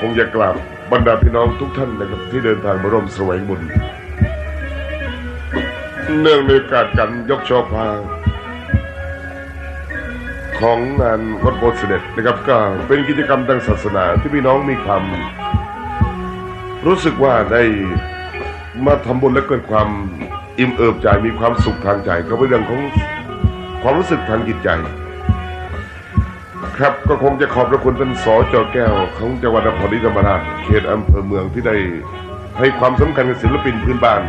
พวกผมทุกคนคงจะกราบบรรดาพี่น้องทุกท่านนะครับที่เดินทางมาร่วมสวงบุญ เนื่องในโอกาสการยกช่อพาของงานวัดโบสถ์เสด็จนะครับก็เป็นกิจกรรมทางศาสนาที่พี่น้องมีความ รู้สึกว่าได้มาทำบุญและเกิดความอิ่มเอิบใจมีความสุขทางใจก็เป็นเรื่องของความรู้สึกทางจิตใจ ครับก็คงจะขอบพระคุณท่านสจแก้วของจังหวัดนครศรีธรรมราชเขตอำเภอเมืองที่ได้ให้ความสำคัญกับศิลปินพื้นบ้าน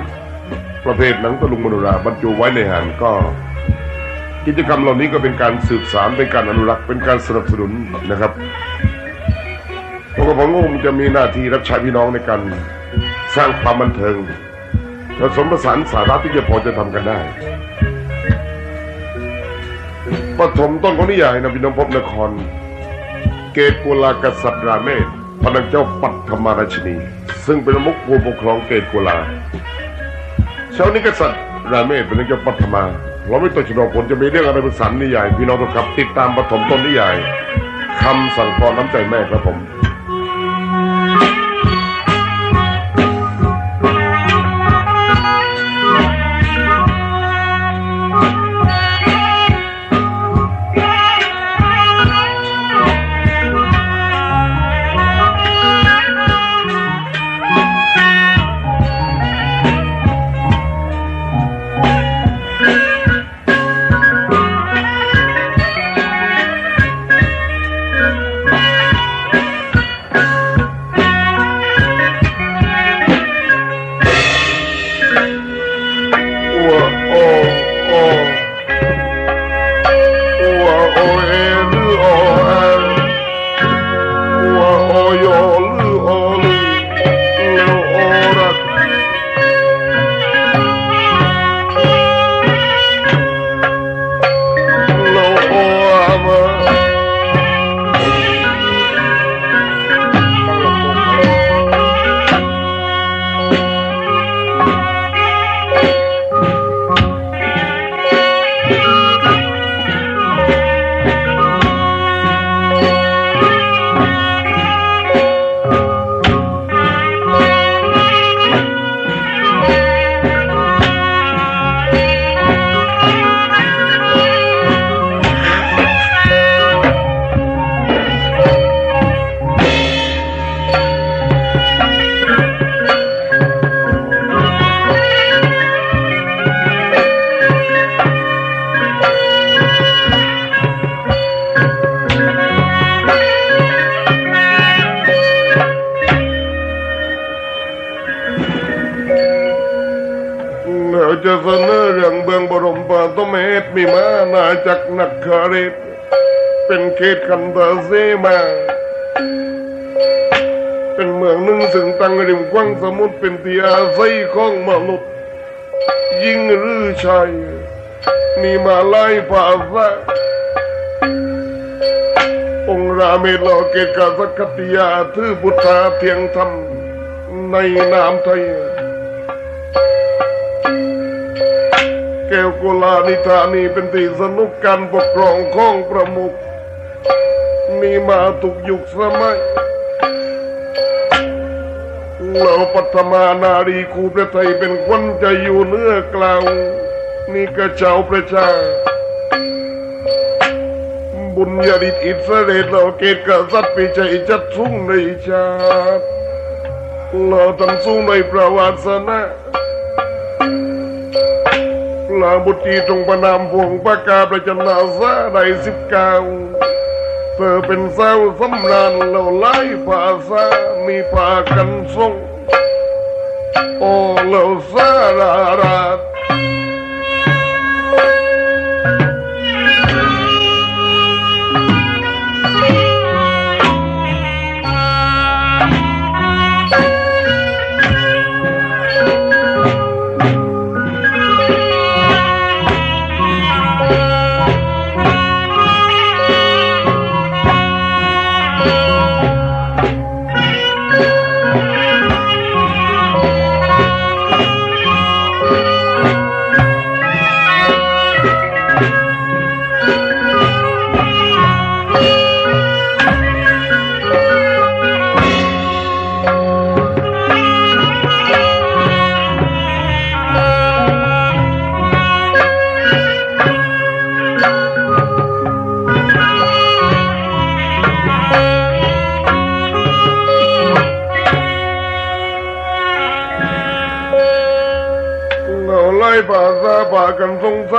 ประเภทหนังตะลุงมโนราบรรจุไว้ในหางก็ กิจกรรมเหล่านี้ก็เป็นการสืบสานเป็นการอนุรักษ์เป็นการสนับสนุนนะครับพวกผมก็คงจะมีหน้าที่รับใช้พี่น้องในการสร้างความบันเทิงผสมผสานสาระที่จะพอจะทำกันได้ ปฐมต้นของนิยายนะพี่น้องพบนคร เกตกุลากษัตริย์ราเมศพระนางเจ้าปัทมาราชินี ซึ่งเป็นมุกผู้ปกครองเกตกุลาเช้านี้กษัตริย์ราเมศเป็นนางเจ้าปัทมา เราไม่ต้องชนผลจะมีเรื่องอะไรเป็นสันนิยาย พี่น้องทุกครับ ติดตามปฐมต้นนิยายคำสั่งพรน้ำใจแม่ครับผม จากนักคาริตเป็นเขตคันเตอร์เซมา เป็นเมืองหนึ่งซึ่งตั้งริมกว้างสมุทรเป็นที่อาศัยของมนุษย์ยิ่งรือชายมีมาไล่ภาษาองค์ราเมศโลเกตกาสกติยาถือพุทธาเทียงธรรมในนามไทย แก้วกุลานิธานีเป็นที่สนุกการปกครองของประมุขมีมาทุกยุคสมัยเราปัทมานารีครูประไทยเป็นคนใจะอยู่เนื้อกลางนี่กระเจ้าประชา บุญญาดิตอิสเรศเราเกตกษัตริย์ปีใจจัดสุ่งในชาติเราทั้งสู้ในประวัติศาสนา ลาบุตรีจงประนามพวงประกาประจันนาซาในสิบเก้าเธอเป็นสาวสำรานเราไล่ภาษามีพากันทรงโอ้เราสารารา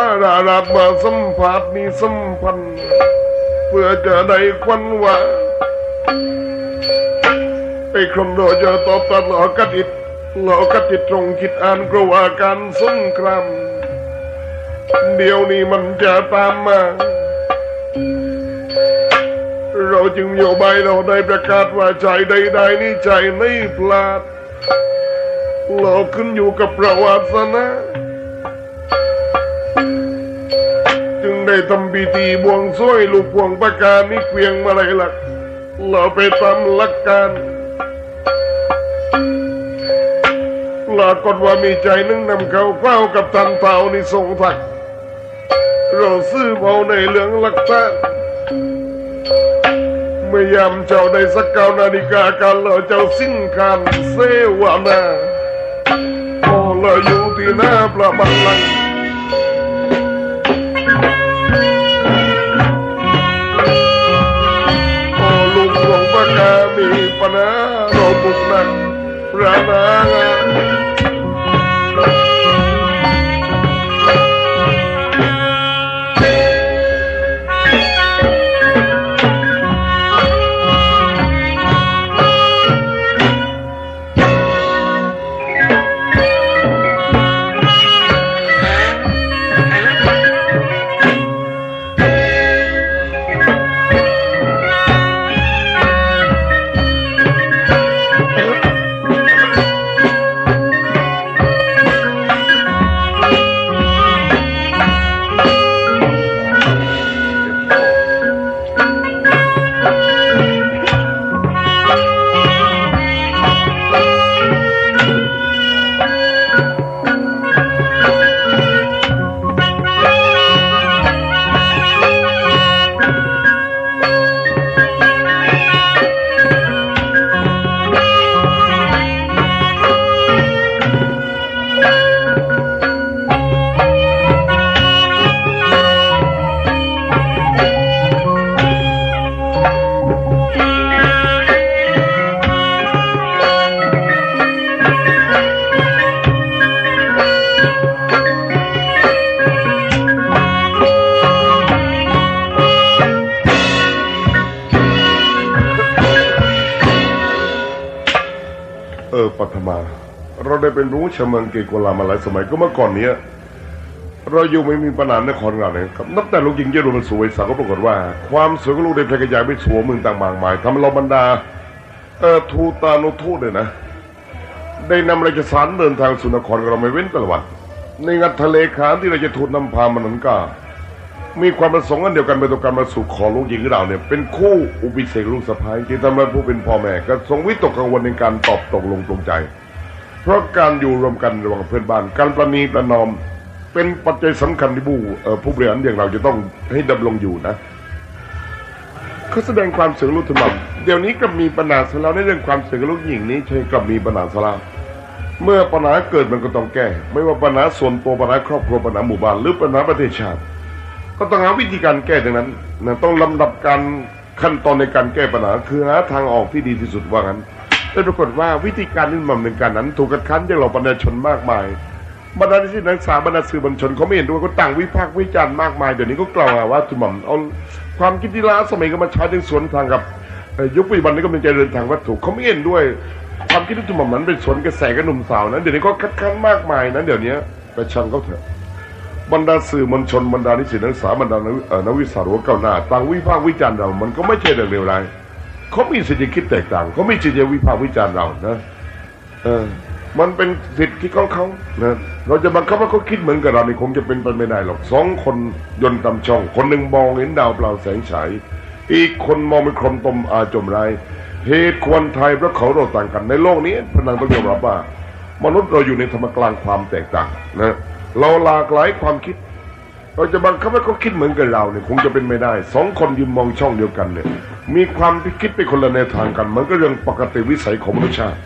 าราราดมาสัมผัสมีสัมพันธ์เพื่อจะได้ควันหวานไอ้ครองโดจะตอบตัดหลอกกระดิดหลอกกระดิดตรงคิดอ่านกลัวการสงครามเดี๋ยวนี้มันจะตามมา เราจึงโยบายเราได้ประกาศว่าใจใดๆนี่ใจไม่พลาดเราขึ้นอยู่กับประวัติศาสนา ได้ทำพิธีบวงสรวงลูกพวงประการนี่เกวียงมาเลยหลักเราไปตามหลักการปรากฏว่ามีใจนึงนำเขาเฝ้ากับทันเฝ้านี่ทรงทัก เราซื้อเมาในเรื่องหลักฐานเมื่อยามเจ้าได้สักเก้านาฬิกาการเราเจ้าสิ้นการเสวนาพอเราอยู่ที่หน้าประบังลัง พ ชาวเมืองเกกวลามาหลายสมัยก็เมื่อก่อนเนี้ยเราอยู่ไม่มีปัญหาในคอนเราเลยครับนับแต่ลูกหญิงเยอรมันสวยสาวก็ปรากฏว่า ความสวยของลูกได้แพร่กระจายไปทั่วเมืองต่างมากมายทำให้เราบรรดาเอ่อทูตานุทูตเลยนะ ได้นำราชสารเดินทางสู่นครของเราไม่เว้นแต่ละวันในงานทะเลขานที่เราจะทูตนำพามันนั้นก็มีความประสงค์อันเดียวกันเป็นตัวการมาสู่ขอลูกหญิงของเราเนี่ยเป็นคู่อุปิเสกลูกสะพ้ายที่ทำให้ผู้เป็นพ่อแม่ก็ทรงวิตกกังวลในการตอบตกลงตรงใจ เพราะการอยู่รวมกันระหว่างเพื่อนบ้านการประนีประนอม เป็นปัจจัยสำคัญที่ผู้ผู้บริหารอย่างเราจะต้องให้ดำรงอยู่นะเขาแสดงความเสื่อมลูกธรรมเดี๋ยวนี้ก็มีปัญหาสลาในเรื่องความเสื่อมลูกหญิงนี้ใช่กับมีปัญหาสลาเมื่อปัญหาเกิดมันก็ต้องแก้ ไม่ว่าปัญหาส่วนตัวปัญหาครอบครัวปัญหาหมู่บ้านหรือปัญหาประเทศชาติ ก็ต้องหาวิธีการแก้ดังนั้นนะต้องลำดับการขั้นตอนในการแก้ปัญหาคือหาทางออกที่ดีที่สุดว่างั้น แต่ปรากฏว่าวิธีการที่มันดำเนินการนั้น ถูกกัดค้านจากเหล่าประชาชนมากมายบรรดาที่นักศึกษาบรรดาสื่อบัญชนเขาไม่เห็นด้วยก็ต่างวิพากษ์วิจารณ์มากมายเดี๋ยวนี้ก็กล่าวหาว่าทุหม่อมเอาความคิดที่ล้าสมัยก็มาใช้ถึงสวนทางกับยุคปัจจุบันนี้ก็เป็นเจริญทางวัตถุเขาไม่เห็นด้วย ความคิดที่ทุหม่อมนั้นเป็นสวนกระแสกับหนุ่มสาวนะเดี๋ยวนี้ก็คัดค้านมากมายนะเดี๋ยวนี้ไปชังเขาเถอะบรรดาสื่อมวลชนบรรดานิสิตนักศึกษาบรรดานักวิชาหัวก้าวหน้าต่างวิพากษ์วิจารณ์เรา มันก็ไม่ใช่เรื่องเลวร้าย เขามีสิทธิคิดแตกต่างเขาไม่สิทธิวิพากษ์วิจารณ์เรานะเออมันเป็นสิทธิของเขานะเราจะบังคับว่าเขาคิดเหมือนกับเรานี่คงจะเป็นไปไม่ได้หรอกสองคนยนต์ตำช่อง คนหนึ่งมองเห็นดาวเปล่าแสงฉายอีกคนมองเป็นคมตมอาจมไรเหตุควรไทยเพราะเขาเราต่างกัน ในโลกนี้พนังต้องยอมรับว่า มนุษย์เราอยู่ในธรรมกลางความแตกต่างนะเราหลากหลายความคิด เราจะบังคับให้เขาคิดเหมือนกับเราเนี่ยคงจะเป็นไม่ได้สองคนยืนมองช่องเดียวกันเนี่ย มีความที่คิดไปคนละแนวทางกัน มันก็เรื่องปกติวิสัยของมนุษยชาติ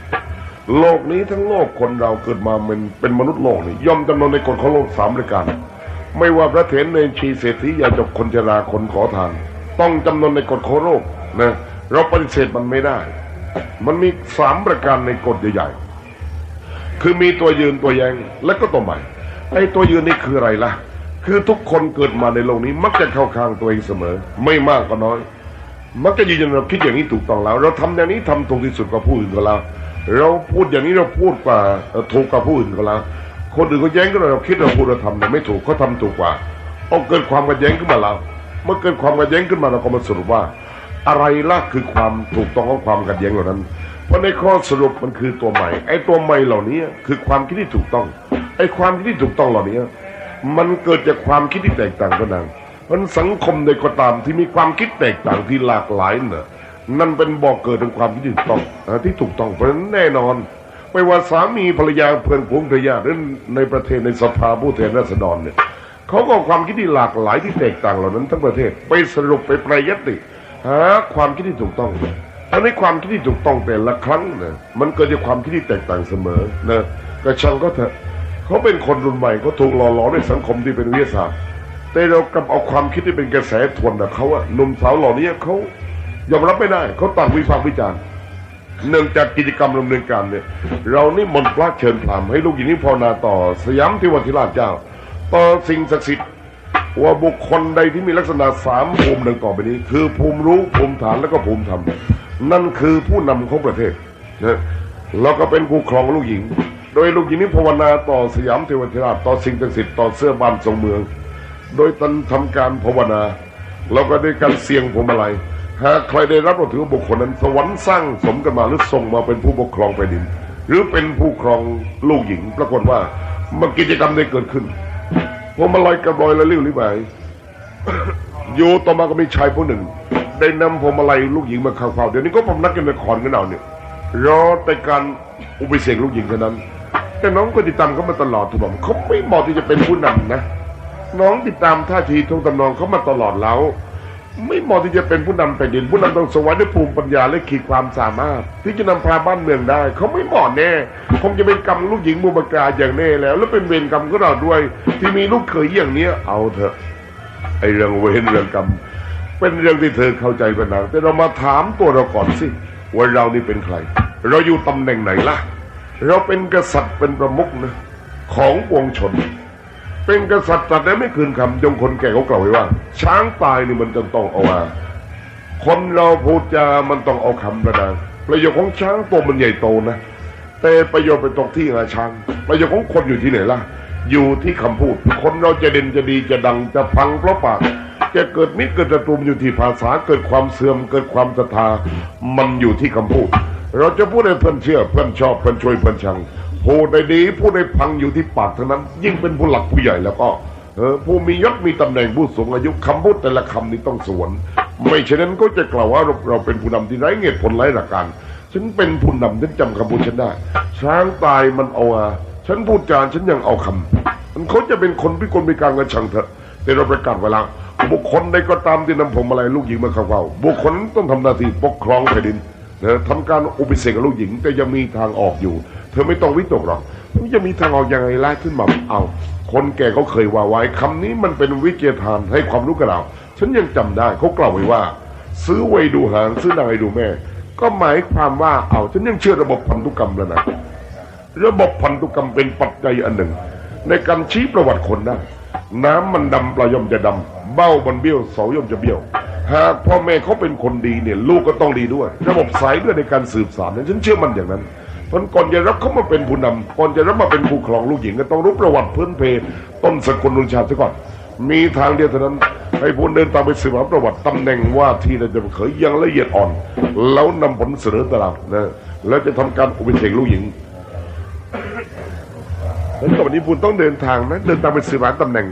โลกนี้ทั้งโลกคนเราเกิดมาเป็นเป็นมนุษย์โลกนี่ย่อมจำนวนในกฎของโลกสามรายการ ไม่ว่าพระเถรเนรชีเศรษฐียาจกคนชราคนขอทานต้องจำนวนในกฎของโลกนะเราปฏิเสธมันไม่ได้ มันมีสามประการในกฎใหญ่ๆคือมีตัวยืนตัวแยงและก็ตัวใหม่ไอ้ตัวยืนนี่คืออะไรล่ะ คือทุกคนเกิดมาในโลกนี้ มักจะเข้าข้างตัวเองเสมอ ไม่มากก็น้อย มักจะยืนยันเราคิดอย่างนี้ถูกต้องแล้ว เราทำอย่างนี้ทำถูกที่สุดกว่าผู้อื่นก็แล้วเราพูดอย่างนี้เราพูดกว่าถูกกว่าผู้อื่นก็แล้วคนอื่นก็แย้งก็เราคิดเราพูดเราทำแต่ไม่ถูกเขาทำถูกกว่าเอาเกิดความขัดแย้งขึ้นมาแล้วเมื่อเกิดความขัดแย้งขึ้นมาเราก็มาสรุปว่า อะไรล่ะคือความถูกต้องของความขัดแย้งเหล่านั้น เพราะในข้อสรุปมันคือตัวใหม่ไอ้ตัวใหม่เหล่านี้คือความคิดที่ถูกต้องไอ้ความคิดที่ถูกต้องเหล่านี้ มันเกิดจากความคิดที่แตกต่างกันนังเพราะสังคมใดก็ตามที่มีความคิดแตกต่างที่หลากหลายเนี่ยนั่นเป็นบ่อกเกิดของความคิดที่ถูกต้องที่ถูกต้องเพราะฉะนั้นแน่นอน ไม่ว่าสามีภรรยาเพื่อนฝูงภรรยาหรือในประเทศในสภาผู้แทนราษฎรเนี่ยเขาก็ความคิดที่หลากหลายที่แตกต่างเหล่านั้นทั้งประเทศไปสรุปไปแปรยติหาความคิดที่ถูกต้องอันนี้ความคิดที่ถูกต้องแต่ละครั้งเนี่ยมันเกิดจากความคิดที่แตกต่างเสมอนะกระชังก็เถอะ เขาเป็นคนรุ่นใหม่เขาถูกหล่อหลอมด้วยสังคมที่เป็นวิทยาศาสตร์ แต่เรากลับเอาความคิดที่เป็นกระแสทวนนะเขาอะหนุ่มสาวเหล่านี้เขายอมรับไม่ได้เขาต่างวิพากษ์วิจารณ์เนื่องจากกิจกรรมดำเนินการเนี่ย เรานี่มนพระเชิญพรามให้ลูกหญิงนี้ภาวนาต่อสยามเทวทิราชเจ้า ต่อสิ่งศักดิ์สิทธิ์ว่าบุคคลใดที่มีลักษณะสามภูมิดังต่อไปนี้ คือภูมิรู้ภูมิฐานและก็ภูมิธรรม นั่นคือผู้นำของประเทศนะแล้วก็เป็นผู้ครองลูกหญิง โดยลูกหญิงนี้ภาวนาต่อสยามเทวทิราชต่อสิ่งศักดิ์สิทธิ์ต่อเสื้อบ้านทรงเมือง โดยตันทำการภาวนา แล้วก็ด้วยการเสี่ยงพวงมาลัยหากใครได้รับเราถือว่าบุคคลนั้นสวรรค์สร้างสมกันมาหรือส่งมาเป็นผู้ปกครองแผ่นดิน หรือเป็นผู้ครองลูกหญิง ปรากฏว่ามื่อกิจกรรมได้เกิดขึ้นพวงมาลัยกระบอยและเลิ้ยวลิ้วไหวอยู่ต่อมาก็มีชายผู้หนึ่ง ได้นำพวงมาลัยลูกหญิงมาเข้าเฝ้าเดี๋ยวนี้ก็ผมนักกันในคอนกันเอาเนี่ยรอแต่การอุปเสกลูกหญิงเท่านั้น แต่น้องก็ติดตามเขามาตลอดถูกบอกเขาไม่เหมาะที่จะเป็นผู้นำนะ น้องติดตามท่าทีทงตำนองเขามาตลอดแล้ว ไม่เหมาะที่จะเป็นผู้นำแผ่นดินผู้นำต้องสวรรค์ด้วยภูมิปัญญาและขีดความสามารถ ที่จะนำพาบ้านเมืองได้ เขาไม่เหมาะแน่คงจะเป็นกรรมลูกหญิงบุบกาอย่างแน่แล้ว แล้วเป็นเวรกรรมก็เราด้วย ที่มีลูกเขยอย่างเนี้ยเอาเถอะไอเรื่องเวรเรื่องกรรมเป็นเรื่องที่เธอเข้าใจเป็นนางแต่เรามาถามตัวเราก่อนสิว่าเรานี่เป็นใคร เราอยู่ตำแหน่งไหนล่ะ เราเป็นกษัตริย์เป็นประมุขนะของปวงชน เป็นกษัตริย์ตรัสได้ไม่คืนคำจงคนแก่เขากล่าวไว้ว่า ช้างตายนี่มันจะต้องเอามาคนเราพูดจามันต้องเอาคำประดางประโยชน์ของช้างตัวมันใหญ่โตนะแต่ประโยชน์ไปตรงที่งาช้าง ประโยชน์ของคนอยู่ที่ไหนล่ะ อยู่ที่คำพูด คนเราจะเด่นจะดีจะดังจะพังเพราะปากจะเกิดมิตรเกิดศัตรูมอยู่ที่ภาษาเกิดความเสื่อมเกิดความศรัทธามันอยู่ที่คำพูด เราจะพูดให้เพื่อนเชื่อเพื่อนชอบเพื่อนช่วยเพื่อนชังพูดได้ดีพูดได้พังอยู่ที่ปากเท่านั้น ยิ่งเป็นผู้หลักผู้ใหญ่แล้วก็เออผู้มียศมีตำแหน่งผู้สูงอายุคำพูดแต่ละคำนี้ต้องสวน ไม่เช่นนั้นก็จะกล่าวว่าเราเป็นผู้นำที่ไร้เหตุผลไร้หลักการฉันเป็นผู้นำฉันจำคำพูดฉันได้ ช้างตายมันเอาอาฉันพูดจานฉันยังเอาคำมันเขาจะเป็นคนพิกลพิการกันช่างเถอะแต่เราประกาศไว้แล้วบุคคลใดก็ตามที่นำผมอะไรลูกหญิงมาเข้าเฝ้าบุคคลต้องทำหน้าที่ปกครองแผ่นดิน นะทำการอุปเสกกับลูกหญิง แต่ยังมีทางออกอยู่ เธอไม่ต้องวิตกหรอกมันจะมีทางออกยังไงล่ขึ้นมาเอา คนแก่เขาเคยว่าไว้คำนี้มันเป็นวิจยทานให้ความรู้กับเรา ฉันยังจำได้เขากล่าวไว้ว่า ซื้อไว้ดูหางซื้อนางให้ดูแม่ ก็หมายความว่าเอาฉันยังเชื่อระบบพันธุกรรมแล้วนะระบบพันธุกรรมเป็นปัจจัยอันหนึ่ง ในการชี้ประวัติคนได้น้ำมันดำปลาย่อมจะดำเบ้ามันเบี้ยวเสาย่อมจะเบี้ยว หากพ่อแม่เขาเป็นคนดีเนี่ย ลูกก็ต้องดีด้วย ระบบสายเลือดในการสืบสานนั้นฉันเชื่อมันอย่างนั้นเพราะก่อนจะรับเขามาเป็นผู้นำก่อนจะรับมาเป็นผู้ครองลูกหญิงก็ต้องรู้ประวัติพื้นเพต้นสกุลรุนชาติซะก่อน มีทางเดียวเท่านั้นให้ผู้เดินตามไปสืบหาประวัติตำแหน่งว่าที่เราจะเขยยังละเอียดอ่อน แล้วนำผลเสนอตลาดนะแล้วจะทำการอุปเสกลูกหญิงแล้วต่อไปนี้คุณต้องเดินทางนะเดินทางไปสืบหาตำแหน่ง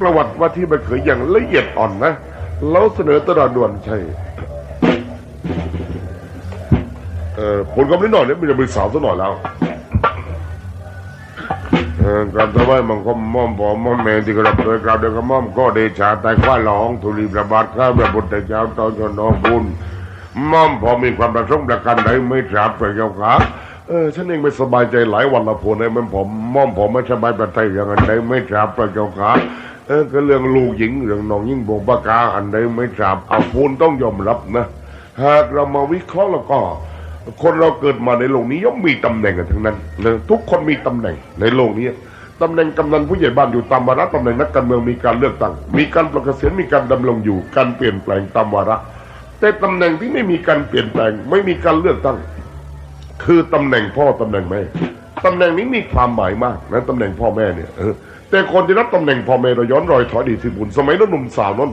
ประวัติว่าที่มันเขยอย่างละเอียดอ่อนนะ แล้วเสนอตลาดด่วนใช่ เอ่อผลกำลังหน่อยเนี่ยมันจะเป็นสาวซะหน่อยแล้วเอ่อการถวายมังคมม่อมผอมม่อมแม่ที่กระดับโดยกราบเดกม่อมก็เดชาแต่คว้าหลองทุลีประบาทข้าพระพุทธเจ้าตอนชนน้องบุญม่อมพอมีความประสงค์ประการใดไม่ทราบพระเจ้าค่ะเออฉันเองไม่สบายใจหลายวันละพูนเลยมันผมม่อมผมไม่สบายประใจอย่างอันใดไม่ทราบพระเจ้าค่ะ เออก็เรื่องลูกหญิงเรื่องน้องยิ่งบงปากาอันใดไม่ทราบเอาพูนต้องยอมรับนะ หากเรามาวิเคราะห์แล้วก็ คนเราเกิดมาในโลกนี้ย่อมมีตำแหน่งกันทั้งนั้นนะทุกคนมีตำแหน่งในโลกนี้ตำแหน่งกำนันผู้ใหญ่บ้านอยู่ตามวาระตำแหน่งนักการเมืองมีการเลือกตั้งมีการประกาศเสียงมีการดำรงอยู่การเปลี่ยนแปลงตามวาระแต่ตำแหน่งที่ไม่มีการเปลี่ยนแปลงไม่มีการเลือกตั้ง คือตำแหน่งพ่อตำแหน่งแม่ตำแหน่งนี้มีความหมายมากนะตำแหน่งพ่อแม่เนี่ยเออ แต่คนที่รับตำแหน่งพ่อแม่เราย้อนรอยถอยดีสิบุญสมัยนั้นหนุ่มสาวนั้น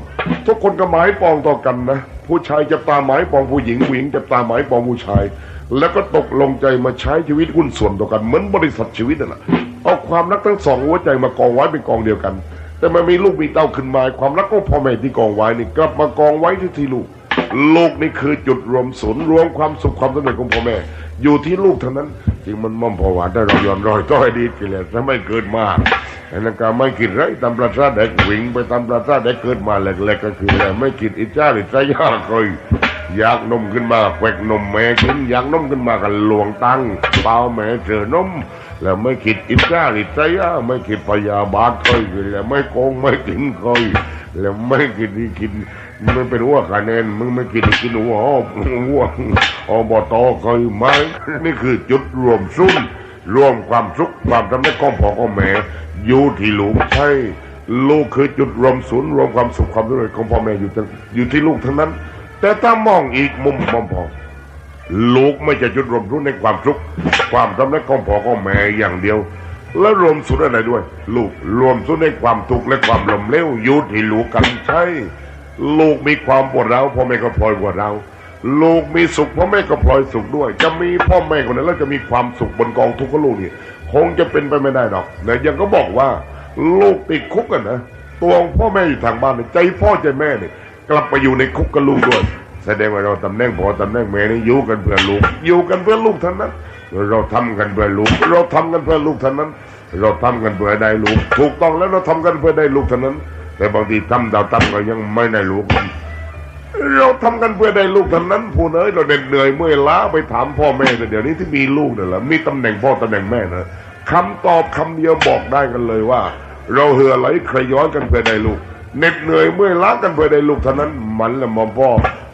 ทุกคนก็หมายปองต่อกันนะ ผู้ชายจะตาหมายปองผู้หญิงผู้หญิงจะตาหมายปองผู้ชาย แล้วก็ตกลงใจมาใช้ชีวิตหุ้นส่วนต่อกันเหมือนบริษัทชีวิตนั่นแหละเอาความรักทั้งสองหัวใจมากองไว้เป็นกองเดียวกัน แต่มันมีลูกมีเต้าขึ้นมาความรักของพ่อแม่ที่กองไว้นี่กลับมากองไว้ที่ที่ลูกลูกนี่คือจุดรวมศูนย์รวมความสุขความสำเร็จของพ่อแม่ อยู่ที่ลูกเท่านั้นจริงมันม่อมพอหวานได้เราย้อนรอยก็ให้ดีกิเลสถ้าไม่เกิดมาไอ้นั่นก็ไม่กินไรตามประสาเด็กหวิงไปตามประสาเด็กเกิดมาเล็กๆก็คือแล้วไม่กินอิจฉาหรือใจยากเลยอยากนมขึ้นมาแควกนมแม่กินอยากนมขึ้นมากันหลวงตังเปล่าแม่เจอนมแล้วไม่คิดอิจฉาหรือใจยาไม่คิดพยาบาทเคยแล้วไม่โกงไม่กินเคยแล้วไม่กินที่กินมันเป็นหัวคะแนนมึงไม่กินกินหัวหัวอบตเคยไหมนี่คือจุดรวมซุ่นรวมความสุขความสำเร็จของพ่อของแม่ อยู่ที่ลูกใช่ลูกคือจุดรวมศูนย์รวมความสุขความสำเร็จของพ่อแม่อยู่ทั้งอยู่ที่ลูกทั้งนั้น แต่ถ้ามองอีกมุมมองพอลูกไม่จะจุดรวมศูนย์ในความสุขความสำเร็จของพ่อของแม่อย่างเดียว แล้วรวมศูนย์อะไรด้วย ลูกรวมศูนย์ในความทุกข์และความล้มเหลวอยู่ที่ลูกกันใช่ลูกมีความปวดร้าวพ่อแม่ก็พลอยปวดร้าวลูกมีสุขพ่อแม่ก็พลอยสุขด้วย จะมีพ่อแม่คนนั้นแล้วจะมีความสุขบนกองทุกข์ของลูกนี่ คงจะเป็นไปไม่ได้หรอกนะยังก็บอกว่า ลูกติดคุกกันนะตัวพ่อแม่อยู่ทางบ้านใจพ่อใจแม่เนี่ยกลับไปอยู่ในคุกกับลูกด้วยแสดงว่าเราตำแหน่งพ่อตำแหน่งแม่นี่อยู่กันเพื่อลูก อยู่กันเพื่อลูกเท่านั้น เราทำกันเพื่อลูก เราทำกันเพื่อลูกเท่านั้น เราทำกันเพื่อได้ลูก ถูกต้องแล้วเราทำกันเพื่อได้ลูกเท่านั้น แต่บางทีทำดาวตั้ก็ยังไม่ได้ลูก เราทำกันเพื่อได้ลูกเท่านั้นผู้เอ๋ยเราเหนื่อยเมื่อยล้าไปถามพ่อแม่แต่เดี๋ยวนี้ที่มีลูกเนี่ยแหละมีตำแหน่งพ่อตำแหน่งแม่นะ คำตอบคำเดียวบอกได้กันเลยว่า เราเหือไหลใครย้อนกันเพื่อได้ลูกเหน็ดเหนื่อยเมื่อยล้ากันเพื่อได้ลูกเท่านั้นมันละมอมพ่อ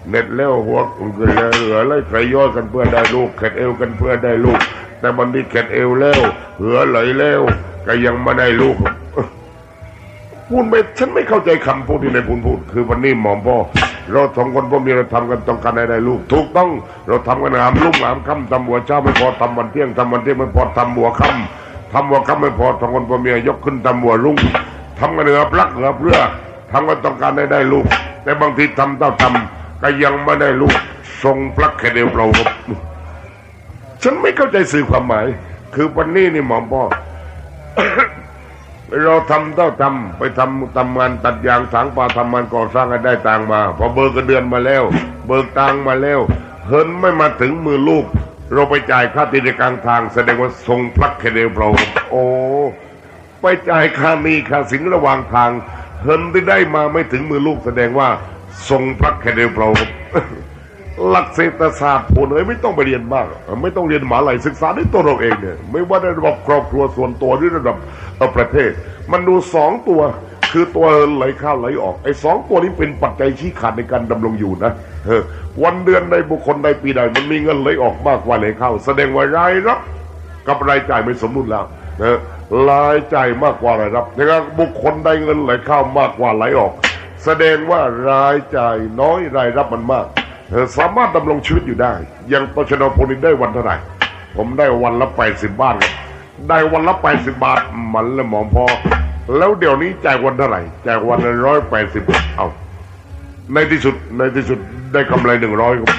เหน็ดแล้วหัวเหือไหลใครย้อนกันเพื่อได้ลูกเข็ดเอวกันเพื่อได้ลูก แต่มันที่เข็ดเอวแล้ว เหือไหลแล้วก็ยังไม่ได้ลูก พูดไม่ฉันไม่เข้าใจคำพูดที่ในายพูดพูด คือวันนี้หมอมพ่อเราสองคนพ่อเมียเราทำกันต้องการให้ได้ลูก ถูกต้องเราทำกันหามลุ่งหามค่ำทำหัวเช้าไม่พอทำวันเที่ยงทำวันเที่ยงไม่พอทำหัวค่ำทำหัวค่ำไม่พอสองคนพ่อเมียยกขึ้นทำหัวรุ่งทำกันเหนือปลักเหนือเพื่อทำกันต้องการให้ได้ลูก แต่บางทีทำเต้าทำก็ยังไม่ได้ลูกทรงปลักแค่เดียวเราครับฉันไม่เข้าใจสื่อความหมาย คือวันนี้นี่หมอพ่อ เราทำเท่าทำไปทำทำงานตัดยางถางป่าทำงานก่อสร้างกันได้ตังมา พอเบิกกระเดือนมาแล้ว เบิกตังมาแล้วเฮินไม่มาถึงมือลูก เราไปจ่ายค่าติดกลางทางแสดงว่าทรงพลักแคเดียวเราโอ้ไปจ่ายค่านี้ค่าสินระหว่างทางเฮินที่ได้มาไม่ถึงมือลูกแสดงว่าทรงพลักแคเดียวเรา หลักเศรษฐศาสตร์ผู้เอ๋ยไม่ต้องไปเรียนมาก ไม่ต้องเรียนหมหาลัยศึกษาด้วยตัวเราเองเนี่ยไม่ว่าในระดับครอบครัวส่วนตัวหรือระดับประเทศ มันดูสองตัวคือตัวไหลเข้าไหลออกไอ้สองตัวนี้เป็นปัจจัยชี้ขาดในการดำรงอยู่นะเออวันเดือนในบุคคลใดปีใดมันมีเงินไหลออกมากกว่าไหลเข้า แสดงว่ารายรับกับรายจ่ายไม่สมดุลแล้วนะรายจ่ายมากกว่ารายรับนะครับบุคคลใดเงินไหลเข้ามากกว่าไหลออก แสดงว่ารายจ่ายน้อยรายรับมันมาก สามารถดำรงชีวิตอยู่ได้ยังตชนพลนี่ได้วันเท่าไหร่ ผมได้วันละแปดสิบบาทครับ ได้วันละแปดสิบบาท มันละหมอมพอ แล้วเดี๋ยวนี้จ่ายวันเท่าไหร่จ่ายวันละร้อยแปดสิบเอาในที่สุดในที่สุดได้กำไรหนึ่งร้อยครับ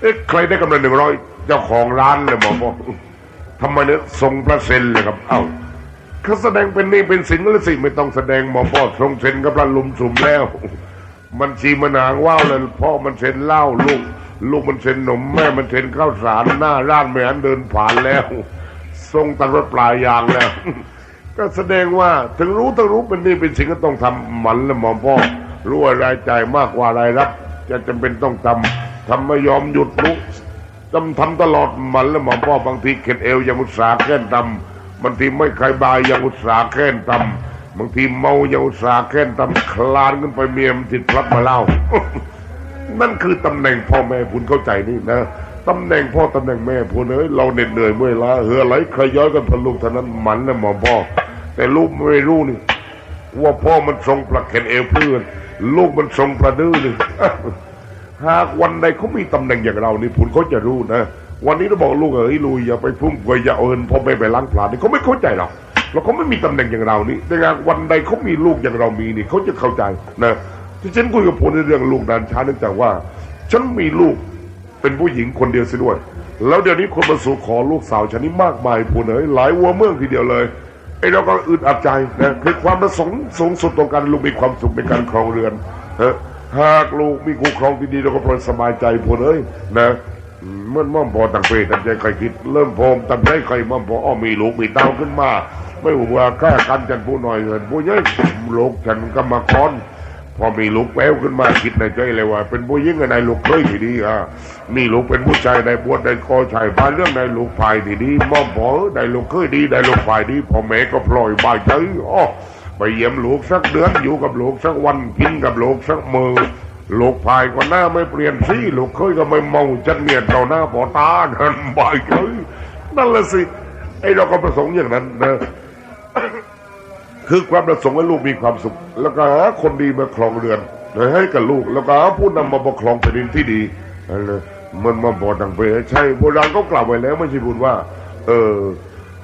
เอ๊ะใครได้กำไรหนึ่งร้อยเจ้าของร้านเลยหมอมพอทำไมเนี่ยทรงพระเซนเลยครับ เอ้าเขาแสดงเป็นนี่เป็นสินแล้วสิไม่ต้องแสดงหมอพ่อทรงเซนกับพระลุมสุมแล้ว มันชีมันหางว่าวเลยพ่อมันเซ็นเหล้าลูก ลูกมันเซ็นนมแม่มันเซ็นข้าวสารหน้าร้านไม่หันเดินผ่านแล้ว ทรงตังรถปลายยางแล้ว ก็แสดงว่าถึงรู้ถึงรู้เป็นนี่เป็นสินก็ต้องทำหมันและหมอพ่อรู้ว่ารายจ่ายมากกว่ารายรับ จะจำเป็นต้องทำทำไม่ยอมหยุดรู้ทำทำตลอดมันแล้วหมอพ่อบางทีเข็ดเอวยังอุตสาห์แค้นทำบางทีไม่ใครบายยังอุตสาห์แค้นทำ บางทีเมาเยังอุตสาแค้นทำคลานขึ้นไปเมียมติดพลัดมาเล่า นั่นคือตำแหน่งพ่อแม่คุณเข้าใจนี่นะตำแหน่งพ่อตำแหน่งแม่พูนเอ้ยเราเหน็ดเหนื่อยเมื่อยล้าเหือไหลใครย้อยกันพลูกเท่านั้นมันนะหมอพ่อ แต่ลูกไม่รู้นี่ ว่าพ่อมันทรงประเคนเอวเพื่อนลูกมันทรงประดื้อนี่หากวันใดเขามีตำแหน่งอย่างเรานี่ผุนเขาจะรู้นะวันนี้เราบอกลูกเอ๋ยลูกอย่าไปพุ่มกวยอย่าเอินพ่อไม่ไปล้างผลาญนี่เขาไม่เข้าใจหรอก แล้วเขาไม่มีตำแหน่งอย่างเรานี่แต่หากวันใดเขามีลูกอย่างเรามีนี่เขาจะเข้าใจนะที่ฉันคุยกับผลในเรื่องลูกนานช้าเนื่องจากว่า ฉันมีลูกเป็นผู้หญิงคนเดียวเสียด้วย แล้วเดี๋ยวนี้คนมาสู่ขอลูกสาวฉันนี่มากมายผลเอ๋ยหลายวัวเมืองทีเดียวเลยไอ้เราก็อึดอัดใจนะคือความประสงค์สูงสุดตรงการลูกมีความสุขในการครองเรือนหากลูกมีคู่ครองที่ดีเราก็พลอยสบายใจพลเอ้ยนะเมื่อม่อมพอตั้งเพตั้งใจใครคิด เริ่มโพมตั้งใจใครม่อมพออ้อมีลูกมีเต้าขึ้นมา ไม่ว่าแค่กันจันผู้หน่อยเงินผู้ใหญ่ลูกฉันก็มาคอนพอมีลูกแป๊วขึ้นมาคิดในใจเลยว่า เป็นผู้หญิงกับนลูกเคยทีดีอะมีลูกเป็นผู้ชายในบวชในกอชายบ้านเรื่องในลูกภายทีดีม่อมพอในลูกเคยดีในลูกภายดีพ่อแม่ก็ปล่อยบายใจอ้อไปเยี่ยมลูกสักเดือนอยู่กับลูกสักวันกินกับลูกสักมือลูกภายก็หน้าไม่เปลี่ยนสีลูกเคยก็ไม่เมาจัดเนียดต่อหน้าพอตานั่นบายใจนั่นแหละสิไอ้เราก็ประสงค์อย่างนั้นนะ คือความประสงค์ให้ลูกมีความสุข แล้วก็หาคนดีมาครองเรือนให้กับลูก แล้วก็หาผู้นำมาปกครองแผ่นดินที่ดีนั่นเลยมันมาบอกดังไปใช่โบราณก็กล่าวไว้แล้วไม่ใช่พูดว่า เออ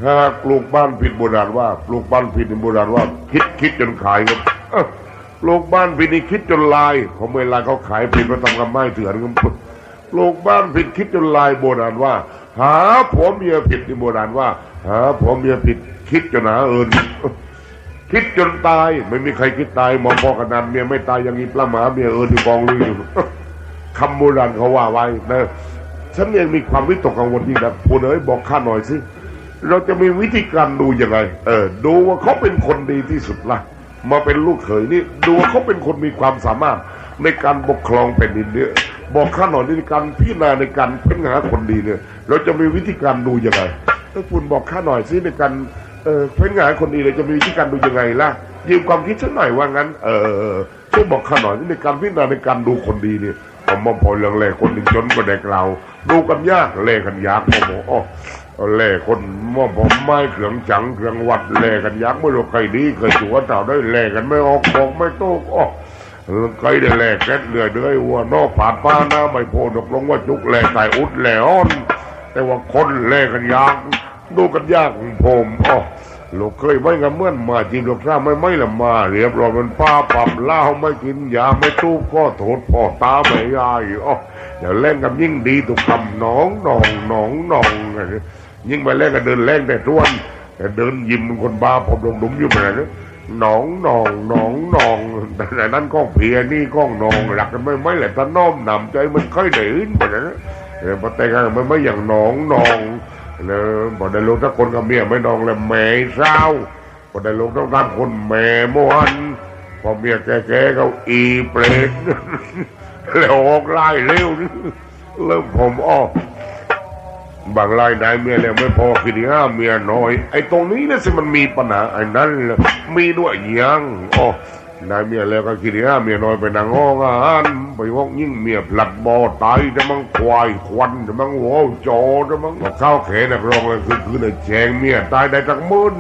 ถ้าปลูกบ้านผิดโบราณว่าปลูกบ้านผิดในโบราณว่า คิดคิดจนขายครับเอ้าปลูกบ้านผิดนี่คิดจนลายเขาเวลาเขาขายผิดมาทำกำไม้เถื่อนครับปลูกบ้านผิดคิดจนลายโบราณว่า หาผัวเมียผิดในโบราณว่า หาผัวเมียผิดคิดจนหาเอิญ คิดจนตาย ไม่มีใครคิดตายหมอพ่อขนาดเมียไม่ตายยังมีปลาหมาเมียเอิญอยู่กองลืออยู่คำโบราณเขาว่าไว้นะฉันเองมีความวิตกกังวลยิ่นะพูดเอ้ยบอกข้าหน่อยสิเราจะมีวิธีการดูยังไง เออ ดูว่าเขาเป็นคนดีที่สุดละมาเป็นลูกเขยนี่ ดูว่าเขาเป็นคนมีความสามารถในการปกครองแผ่นดินเนี่ยบอกข้าหน่อยในการพิจารณาในการเพ้นหาคนดีเนี่ย เราจะมีวิธีการดูยังไงถ้าคุณบอกข้าหน่อยสิในการ เออเพ้นหานคนดีเราจะมีวิธีการดูยังไงล่ะยืมความคิดฉันหน่อยว่างั้น เออช่วยบอกข้าหน่อยในการพิจารณาในการดูคนดีเนี่ยผมมองพอเรื่องแรกคนหนึ่งจนก็เด็กเรา ดูกันยากเล่กันยากพ่อหมออ้อเล่คนมอผมไม้เครื่องจังเครื่องวัดเล่กันยากไม่รู้ใครดีเคยตัวเต่าได้เล่กันไม่ออกบอกไม่โต้อ้อเออใครได้แลกแก๊สเรื่อยเรื่อยวัวนอกผ่านป้าหนะไม่โพดกลงว่าจุกแลกใส่อุดแลอ่อนแต่ว่าคนแลกกันยาก ดูกันยากของผมอ๋อลูกเคยไม่กันเมื่อนมาจริงลูกข้าไม่ไม่ละมาเรียบร้อยมันป้าปับเล้าไม่กินยาไม่ตู้ก็โทษพ่อตาไม่ยายอ๋ออย่าเล่นกับยิ่งดีตุกคำหน้องหนองหนองหนองยิ่งไปเล่นกันเดินเล่นแต่ท้วนแต่เดินยิ้มคนบ้าผมลงดุมอยู่เหมือนกันหนองหนองหนองหนองแต่นั้นก้องเพียนี่ก้องหนองหลักกันไม่ไม่แหละถ้าน้อมนำใจมันค่อยเดินไปนะเออพอแต่งงานมันไม่อย่างหนองหนอง เนอะพอได้ลงถ้าคนกับเมียไม่นองแล้วแม่เศร้าพอได้ลงต้องทำคนแม่มวนพอเมียแก่ๆเขาอีเปรตแล้วออกไล่เร็วเริ่มผมออกบางรายได้เมียแล้วไม่พอคือที่ห้าเมียน้อย ไอ้ตรงนี้นี่ยสิมันมีปัญหาไอ้นั่นแหละมีด้วยยังอ๋อ นายเมียแล้วก็คิดที่าเมียน้อยไปนั่งห้องอาหารไปวองยิ่งเมียผลัดบอตายจะมังควายควันจะมังหัวโจจะมังข้าวเขนักรองเลยคือคือในแจงเมียตายได้ทั้งมื่น